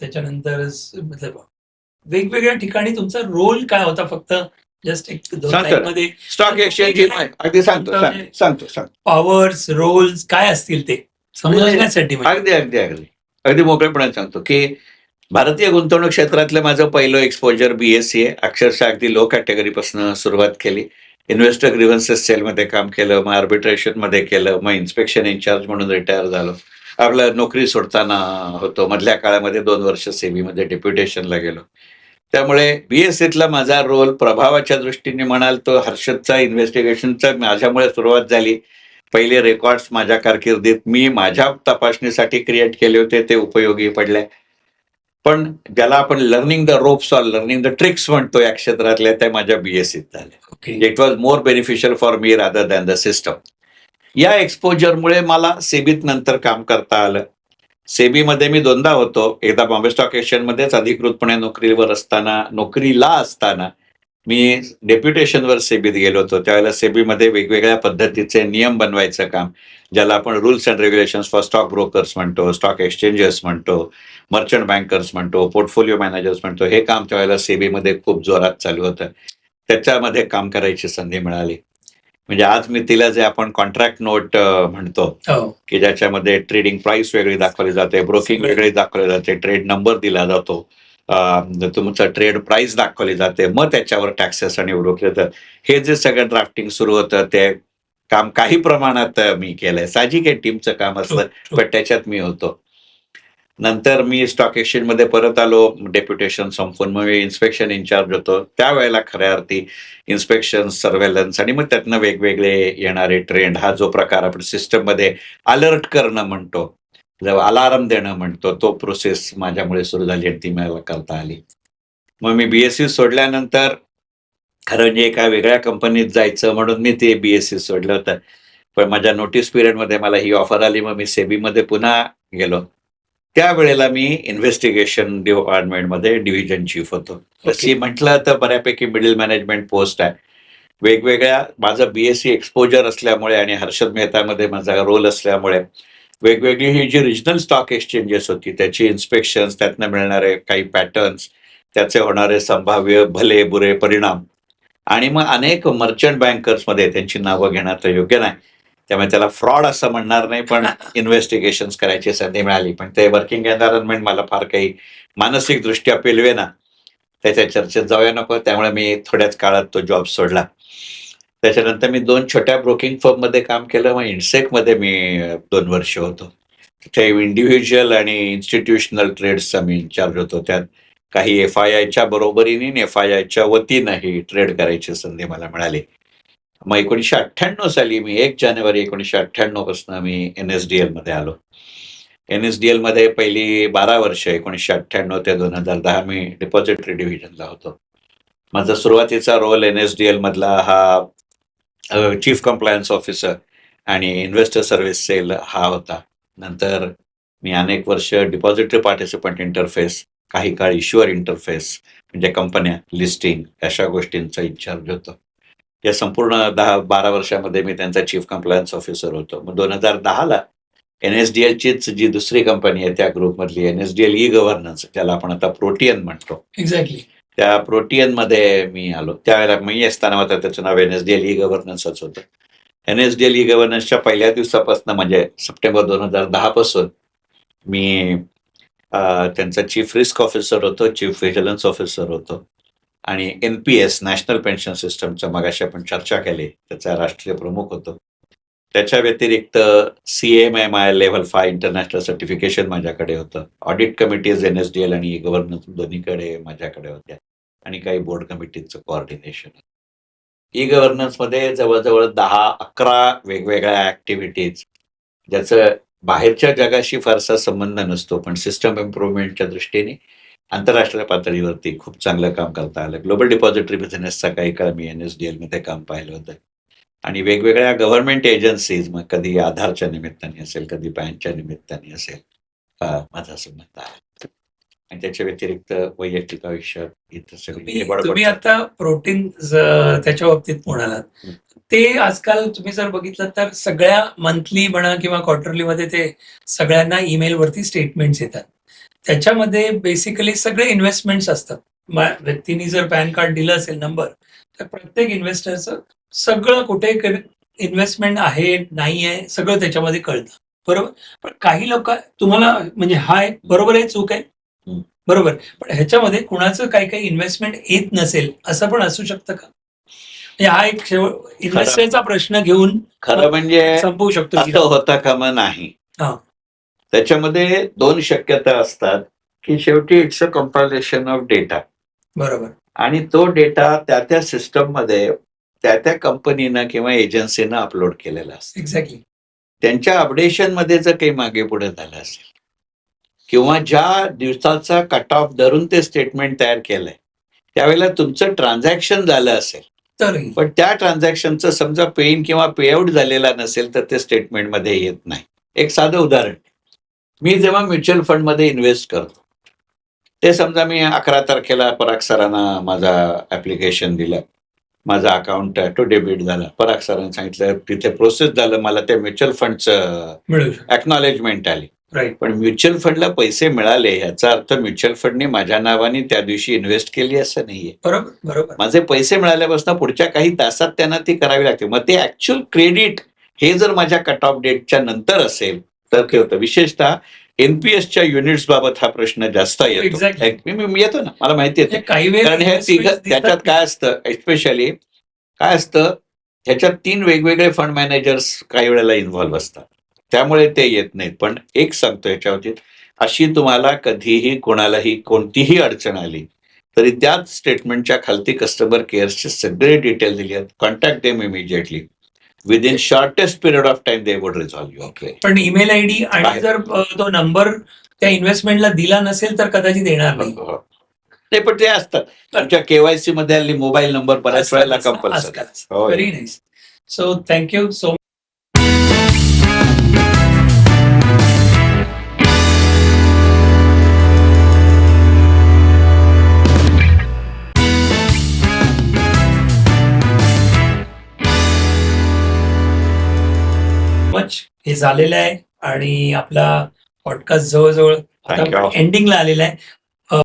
त्याच्यानंतर मतलब वेगवेगळ्या ठिकाणी तुमचा रोल काय होता फक्त? जस्ट एक मध्ये स्टॉक एक्सचेंज अगदी सांगतो सांग- सांगतो सांगतो पॉवर्स रोल्स काय असतील ते? समजण्यासाठी म्हणजे. अगदी अगदी अगदी. अगदी मोकळेपणाने सांगतो की भारतीय गुंतवणूक क्षेत्रातलं माझं पहिलं एक्सपोजर बीएससी आहे. अक्षरशः अगदी लो कॅटेगरीपासून सुरुवात केली. इन्व्हेस्टर ग्रीव्हन्सेस सेलमध्ये काम केलं मग आर्बिट्रेशनमध्ये केलं मग इन्स्पेक्शन इन्चार्ज म्हणून रिटायर झालो. आपलं नोकरी सोडताना होतो. मधल्या काळामध्ये दोन वर्ष सेबीमध्ये डेप्युटेशनला गेलो. त्यामुळे बीएससीतला माझा रोल प्रभावाच्या दृष्टीने म्हणाल तो हर्षदचा इन्व्हेस्टिगेशनचा माझ्यामुळे सुरुवात झाली. पहिले रेकॉर्ड्स माझ्या कारकिर्दीत मी माझ्या तपासणीसाठी क्रिएट केले होते ते उपयोगी पडले. पण ज्याला आपण learning the ropes or learning the tricks म्हणतो या क्षेत्रातल्या त्या माझ्या बीएससीत झाल्या. It was more beneficial for me rather than the system या एक्सपोजरमुळे मला सेबीत नंतर काम करता आलं. सेबीमध्ये मी दोनदा होतो. एकदा बॉम्बे स्टॉक एक्सचेंजमध्येच अधिकृतपणे नोकरीवर असताना नोकरीला असताना मी डेप्युटेशनवर सेबीत गेलो होतो. त्यावेळेला सेबीमध्ये वेगवेगळ्या पद्धतीचे नियम बनवायचं काम ज्याला आपण rules and regulations for stock brokers म्हणतो स्टॉक एक्सचेंजेस म्हणतो मर्चंट बँकर्स म्हणतो पोर्टफोलिओ मॅनेजर्स म्हणतो हे काम त्यावेळेला सेबीमध्ये खूप जोरात चालू होतं. त्याच्यामध्ये काम करायची संधी मिळाली. म्हणजे आज मी तिला जे आपण कॉन्ट्रॅक्ट नोट म्हणतो हो. की ज्याच्यामध्ये ट्रेडिंग प्राइस वेगळी दाखवली जाते ब्रोकिंग वेगळी दाखवली जाते ट्रेड नंबर दिला जातो तुमचं ट्रेड प्राइस दाखवली जाते मग त्याच्यावर टॅक्सेस आणि ओळखले जातात हे जे सगळं ड्राफ्टिंग सुरू होतं ते काम काही प्रमाणात मी केलंय. साहजिक आहे टीमचं काम true. पण त्याच्यात मी होतो. नंतर मी स्टॉक एक्सचेंजमध्ये परत आलो डेप्युटेशन संपून मग मी इन्स्पेक्शन इन्चार्ज होतो. त्यावेळेला खऱ्या अर्थी इन्स्पेक्शन सर्वेलन्स आणि मग त्यातनं वेगवेगळे येणारे ट्रेंड हा जो प्रकार आपण सिस्टममध्ये अलर्ट करणं म्हणतो जेव्हा अलार्म देणं म्हणतो तो प्रोसेस माझ्यामुळे सुरू झाली आणि ती मला करता आली. मग मी बीएससी सोडल्यानंतर खरं म्हणजे एका वेगळ्या कंपनीत जायचं म्हणून मी ते बीएससी सोडलं होतं. पण माझ्या नोटीस पिरियडमध्ये मला ही ऑफर आली मग मी सेबीमध्ये पुन्हा गेलो. त्यावेळेला मी इन्व्हेस्टिगेशन डिपार्टमेंटमध्ये डिव्हिजन चीफ होतो. तशी म्हटलं तर बऱ्यापैकी मिडल मॅनेजमेंट पोस्ट आहे. वेगवेगळ्या माझं बीएससी एक्सपोजर असल्यामुळे आणि हर्षद मेहतामध्ये माझा रोल असल्यामुळे वेगवेगळी ही जी रिजनल स्टॉक एक्सचेंजेस होती त्याची इन्स्पेक्शन त्यातनं मिळणारे काही पॅटर्न्स त्याचे होणारे संभाव्य भले बुरे परिणाम आणि मग अनेक मर्चंट बँकर्समध्ये त्यांची नावं घेणं तर योग्य नाही. त्यामुळे त्याला फ्रॉड असं म्हणणार नाही पण इन्व्हेस्टिगेशन करायची संधी मिळाली. पण ते वर्किंग एन्व्हायरमेंट मला फार काही मानसिक दृष्ट्या पेलवे ना त्याच्या चर्चेत जाऊया नको. त्यामुळे मी थोड्याच काळात तो जॉब सोडला. त्याच्यानंतर मी दोन छोट्या ब्रोकिंग फर्ममध्ये काम केलं. मग इन्सेकमध्ये मी दोन वर्ष होतो. तिथे इंडिव्हिज्युअल आणि इन्स्टिट्यूशनल ट्रेड्सचा मी इन्चार्ज होतो. त्यात काही एफ आय आयच्या बरोबरीने एफ आय आयच्या वतीनंही ट्रेड करायची संधी मला मिळाली. मग एकोणीसशे अठ्ठ्याण्णव साली मी एक जानेवारी एकोणीसशे अठ्ठ्याण्णवपासून मी एन एस डी एलमध्ये आलो. एन एस डी एलमध्ये पहिली बारा वर्ष एकोणीसशे अठ्ठ्याण्णव ते दोन हजार दहा मी डिपॉझिटरी डिव्हिजनला होतो. माझा सुरुवातीचा रोल एन एस डी एलमधला हा चीफ कंप्लायन्स ऑफिसर आणि इन्व्हेस्टर सर्व्हिस सेल हा होता. नंतर मी अनेक वर्ष डिपॉझिटरी पार्टिसिपंट इंटरफेस काही काळ इश्युअर इंटरफेस म्हणजे कंपन्या लिस्टिंग अशा गोष्टींचा इन्चार्ज होतो. या संपूर्ण दहा बारा वर्षामध्ये मी त्यांचा चीफ कंप्लायन्स ऑफिसर होतो. मग दोन हजार दहाला एन एस डी एलचीच जी दुसरी कंपनी आहे त्या ग्रुपमधली N S D L E governance त्याला आपण आता प्रोटियन म्हणतो. एक्झॅक्टली त्या प्रोटियनमध्ये मी आलो. त्यावेळेला मी असताना होता त्याचं नाव N S D L E गव्हर्नन्सच होतं. N S D L E गव्हर्नन्सच्या पहिल्या दिवसापासून म्हणजे सप्टेंबर दोन हजार दहा पासून मी त्यांचा चीफ रिस्क ऑफिसर होतो चीफ व्हिजिलन्स ऑफिसर होतो. आणि N P S national pension सिस्टमचं मगाशी आपण चर्चा केली त्याचा राष्ट्रीय प्रमुख होतो. त्याच्या व्यतिरिक्त C M M I level five international certification माझ्याकडे होतं. Audit committees N S D L आणि गव्हर्नन्स दोन्हीकडे माझ्याकडे होत्या. आणि काही बोर्ड कमिटीचं कोऑर्डिनेशन ई गव्हर्नन्समध्ये जवळजवळ दहा अकरा वेगवेगळ्या ऍक्टिव्हिटीज ज्याचं बाहेरच्या जगाशी फारसा संबंध नसतो पण सिस्टम इम्प्रुव्हमेंटच्या दृष्टीने आंतरराष्ट्रीय पातळीवरती खूप चांगलं काम करता आलं. ग्लोबल डिपॉझिटरी बिझनेसचा काही काळ मी एन एस डी एलमध्ये काम पाहिलं होतं. आणि वेगवेगळ्या गव्हर्नमेंट एजन्सीज मग कधी आधारच्या निमित्ताने असेल कधी पॅनच्या निमित्ताने असेल माझा संबंध आहे. आणि त्याच्या व्यतिरिक्त वैयक्तिक आयुष्य तुम्ही आता प्रोटीन त्याच्या बाबतीत म्हणालात. ते आजकाल तुम्ही जर बघितलं तर सगळ्या मंथली म्हणा किंवा क्वार्टरली मध्ये ते सगळ्यांना ईमेल वरती स्टेटमेंट्स येतात. त्याच्यामध्ये बेसिकली सगळे इन्व्हेस्टमेंट्स असतात. व्यक्तीने जर पॅन कार्ड दिलं असेल नंबर तर प्रत्येक इन्व्हेस्टरचं सगळं कुठे इन्व्हेस्टमेंट आहे नाही आहे सगळं त्याच्यामध्ये कळतं. बरोबर? पण काही लोक तुम्हाला म्हणजे हा एक बरोबर आहे चूक आहे. बरोबर. पण ह्याच्यामध्ये कुणाचं काही काही इन्व्हेस्टमेंट येत नसेल असं पण असू शकतं का? म्हणजे हा एक इन्व्हेस्टरचा प्रश्न घेऊन खरं म्हणजे संपवू शकतो होता कामा नाही? हा. त्याच्यामध्ये दोन शक्यता असतात की शेवटी it's a compilation of data बरोबर. आणि तो डेटा त्या त्या सिस्टममध्ये त्या त्या कंपनीनं किंवा एजन्सीनं अपलोड केलेला असतो. एक्झॅक्टली त्यांच्या अपडेशनमध्ये जर काही मागे पुढे झालं असेल किंवा ज्या दिवसाचा कट ऑफ धरून ते स्टेटमेंट तयार केलंय त्यावेळेला तुमचं ट्रान्झॅक्शन झालं असेल. तरी पण त्या ट्रान्झॅक्शनचं समजा पे इन किंवा पे आउट झालेला नसेल तर ते स्टेटमेंटमध्ये येत नाही. एक साधं उदाहरण. मी जेव्हा म्युच्युअल फंडमध्ये इन्व्हेस्ट करतो ते समजा मी अकरा तारखेला पराग सरांना माझा ऍप्लिकेशन दिलं माझा अकाउंट टू डेबिट झाला पराग सरांनी सांगितलं तिथे प्रोसेस झालं मला त्या म्युच्युअल फंडचं अक्नॉलेजमेंट आली. राईट पण म्युच्युअल फंडला पैसे मिळाले याचा अर्थ म्युच्युअल फंडने माझ्या नावाने त्या दिवशी इन्व्हेस्ट केली असं नाहीये. बरोबर बरोबर. माझे पैसे मिळाल्यापासून पुढच्या काही तासात त्यांना ती करावी लागते. मग ते ऍक्च्युअल क्रेडिट हे जर माझ्या कट ऑफ डेटच्या नंतर असेल तर ते होतं. विशेषतः एनपीएसच्या युनिट्स बाबत हा प्रश्न जास्त येतो. मी- येतो ना. मला माहिती येते काही वेळ कारण हे तिघ त्याच्यात काय असतं एस्पेशली काय असतं ह्याच्यात तीन वेगवेगळे फंड मॅनेजर्स काही वेळेला इन्व्हॉल्व्ह असतात. त्यामुळे ते येत नाहीत. पण एक सांगतो याच्यावरती अशी तुम्हाला कधीही कोणालाही कोणतीही अडचण आली तरी त्याच स्टेटमेंटच्या खालती कस्टमर केअर्सचे सगळे डिटेल दिले आहेत. Contact them immediately within shortest period of time they would resolve you okay पण ईमेल आय डी आणि. जर तो नंबर त्या इन्व्हेस्टमेंटला दिला नसेल तर कदाचित येणार नाही. नाही पण ते असतात तुमच्या केवायसी मध्ये हल्ली मोबाईल नंबर बऱ्याच वेळेला कंपल्सरी हो very nice so thank you so हे झालेलं आहे आणि आपला पॉडकास्ट जवळजवळ थँक्यू एंडिंगला आलेला आहे.